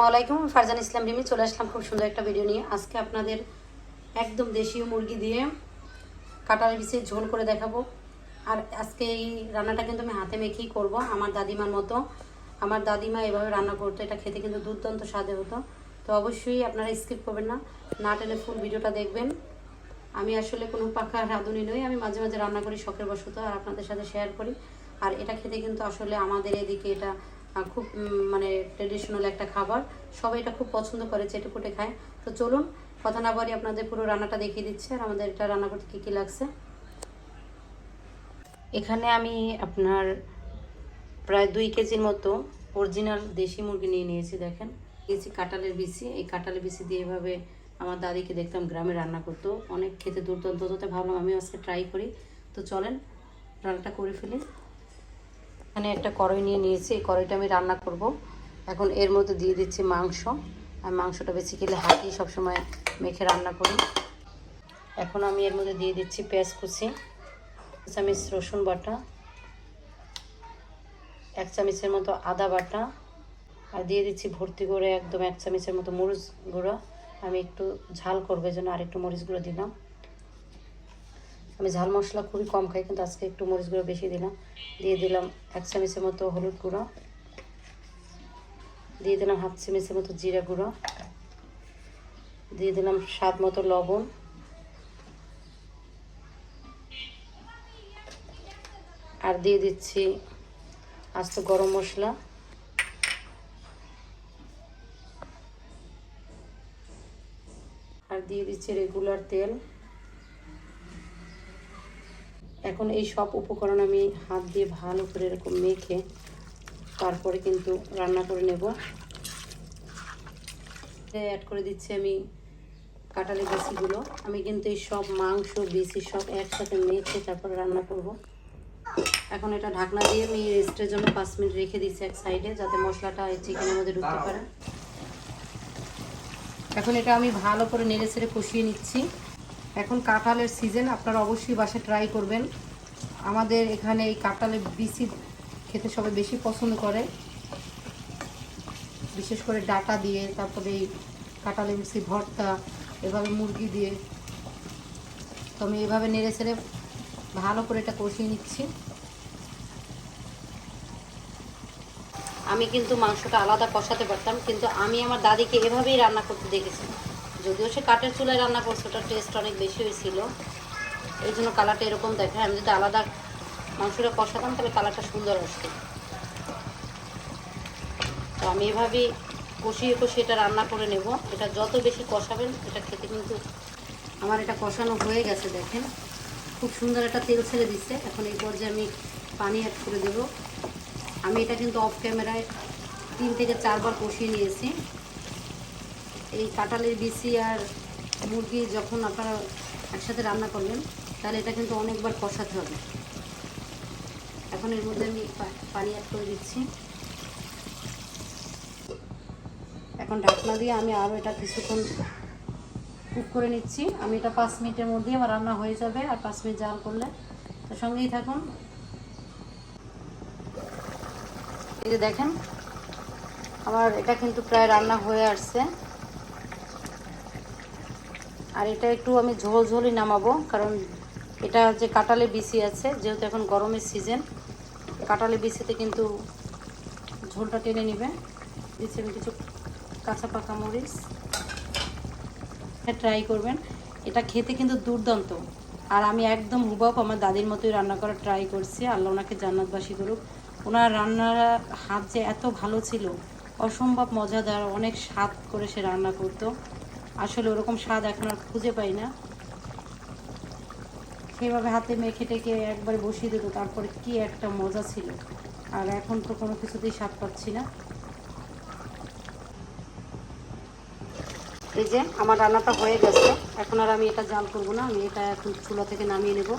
আসসালামাইকুম ফারজান ইসলাম রিমি, চলে আসলাম খুব সুন্দর একটা ভিডিও নিয়ে। আজকে আপনাদের একদম দেশীয় মুরগি দিয়ে কাটার বিষে ঝোল করে দেখাবো। আর আজকে এই রান্নাটা কিন্তু আমি হাতে মেখেই করব, আমার দাদিমার মতো। আমার দাদিমা এভাবে রান্না করতো, এটা খেতে কিন্তু দুর্দান্ত স্বাদে হতো। তো অবশ্যই আপনারা স্কিপ করবেন না না টেনে ফুল ভিডিওটা দেখবেন। আমি আসলে কোনো পাকা রাঁধুনি নই, আমি মাঝে মাঝে রান্না করি শখের বশত, আর আপনাদের সাথে শেয়ার করি। আর এটা খেতে কিন্তু আসলে আমাদের এদিকে এটা খুব মানে ট্রেডিশনাল একটা খাবার। সবাই এটা খুব পছন্দ করে চেটে পুটে খায়। তো চলুন, কথা না বলি আপনাদের পুরো রান্নাটা দেখিয়ে দিচ্ছে আর আমাদের এটা রান্না করতে কী কী লাগছে। এখানে আমি আপনার প্রায় দুই কেজির মতো অরিজিনাল দেশি মুরগি নিয়ে নিয়েছি, দেখেন। কেজি কাঁঠালের বিচি। এই কাঁঠালের বিচি দিয়ে এভাবে আমার দাদিকে দেখতাম গ্রামে রান্না করতো। অনেক খেতে দুর্দান্ত। হতো ভাবলাম আমিও আজকে ট্রাই করি। তো চলেন, রান্নাটা করে ফেলি। এখানে একটা কড়াই নিয়ে নিয়েছি, এই কড়াইটা আমি রান্না করব। এখন এর মধ্যে দিয়ে দিচ্ছি মাংস। আর মাংসটা বেশি খেলে হাতি সবসময় মেখে রান্না করি। এখন আমি এর মধ্যে দিয়ে দিচ্ছি পেঁয়াজ কুচি চামচ রসুন বাটা, এক চামচের মতো আদা বাটা, আর দিয়ে দিচ্ছি ভর্তি করে একদম এক চামচের মতো মরিচ গুঁড়ো। আমি একটু ঝাল করবে জন্য আর একটু মরিচ গুঁড়ো দিলাম। আমি ঝাল মশলা খুবই কম খাই, কিন্তু আজকে একটু মরিচ গুঁড়ো বেশি দিলাম। দিয়ে দিলাম এক চামচের মতো হলুদ গুঁড়ো। দিয়ে দিলাম হাফ চামচের মতো জিরা গুঁড়ো। দিয়ে দিলাম স্বাদ মতো লবণ। আর দিয়ে দিচ্ছি আস্ত গরম মশলা। আর দিয়ে দিচ্ছি রেগুলার তেল। এখন এই সব উপকরণ আমি হাত দিয়ে ভালো করে এরকম মেখে তারপরে কিন্তু রান্না করে নেব। অ্যাড করে দিচ্ছি আমি কাটালি বেশিগুলো। আমি কিন্তু এই সব মাংস বেশি সব একসাথে মেখে তারপরে রান্না করব। এখন এটা ঢাকনা দিয়ে আমি রেস্টের জন্য পাঁচ মিনিট রেখে দিচ্ছি এক সাইডে যাতে মশলাটা এই চিকেনের মধ্যে ঢুকতে পারে। এখন এটা আমি ভালো করে নেড়ে ছেড়ে কষিয়ে নিচ্ছি। এখন কাঁঠালের সিজন আপনারা অবশ্যই বাসায় ট্রাই করবেন। আমাদের এখানে এই কাঁঠালের বিচি খেতে সবাই বেশি পছন্দ করে। বিশেষ করে ডাটা দিয়ে, তারপরে এই কাঁঠালের বিচি, ভর্তা, এভাবে মুরগি দিয়ে। তো আমি এভাবে নেড়ে ছেড়ে ভালো করে এটা কষিয়ে নিচ্ছি। আমি কিন্তু মাংসটা আলাদা কষাতে পারতাম, কিন্তু আমি আমার দাদিকে এভাবেই রান্না করতে দেখেছি। যদিও সে কাঠের চুলায় রান্না করছে, ওটার টেস্ট অনেক বেশি হয়েছিল। এই জন্য কালারটা এরকম দেখায়। আমি যদি আলাদা মাংসটা কষাতাম, তাহলে কালারটা সুন্দর আসতো। তো আমি এভাবেই কষিয়ে কষিয়ে এটা রান্না করে নেব। এটা যত বেশি কষাবেন, এটা খেতে কিন্তু আমার এটা কষানো হয়ে গেছে, দেখেন। খুব সুন্দর একটা তেল ছেড়ে দিচ্ছে। এখন এই পর্যায়ে আমি পানি অ্যাড করে দেব। আমি এটা কিন্তু অফ ক্যামেরায় তিন থেকে চারবার কষিয়ে নিয়েছি। এই কাঁঠালের বিচি আর মুরগি যখন আপনারা একসাথে রান্না করবেন তাহলে এটা কিন্তু অনেকবার কষাতে হবে। এখন এর মধ্যে আমি পানি অ্যাড করে দিচ্ছি। এখন ঢাকনা দিয়ে আমি আরও এটা কিছুক্ষণ কুক করে নিচ্ছি। আমি এটা পাঁচ মিনিটের মধ্যেই আমার রান্না হয়ে যাবে আর পাঁচ মিনিট জাল করলে। তো সঙ্গেই থাকুন। এই যে দেখেন, আমার এটা কিন্তু প্রায় রান্না হয়ে আসছে। আর এটা একটু আমি ঝোল ঝোলই নামাবো, কারণ এটা যে কাঁটালে বিসি আছে, যেহেতু এখন গরমের সিজন কাঁটালে বিসিতে কিন্তু ঝোলটা টেনে নেবে। দিচ্ছি আমি কিছু কাঁচা পাকা মরিচ। ট্রাই করবেন। এটা খেতে কিন্তু দুর্দান্ত। আর আমি একদম হুবাব আমার দাদির মতোই রান্না করার ট্রাই করছি। আল্লাহ ওনাকে জান্নাতবাসী করুক। ওনার রান্নার হাত যে এত ভালো ছিল, অসম্ভব মজাদার, অনেক স্বাদ করে সে রান্না করতো। আসলে ওরকম স্বাদ এখন আর খুঁজে পাই না। সেভাবে হাতে মেখে টেকে একবারে বসিয়ে দিত, তারপরে কি একটা মজা ছিল। আর এখন তো কোনো কিছুতেই স্বাদ পাচ্ছি না। এই যে, আমার রান্নাটা হয়ে গেছে। এখন আর আমি এটা জাল করব না, আমি এটা এখন চুলা থেকে নামিয়ে নেব।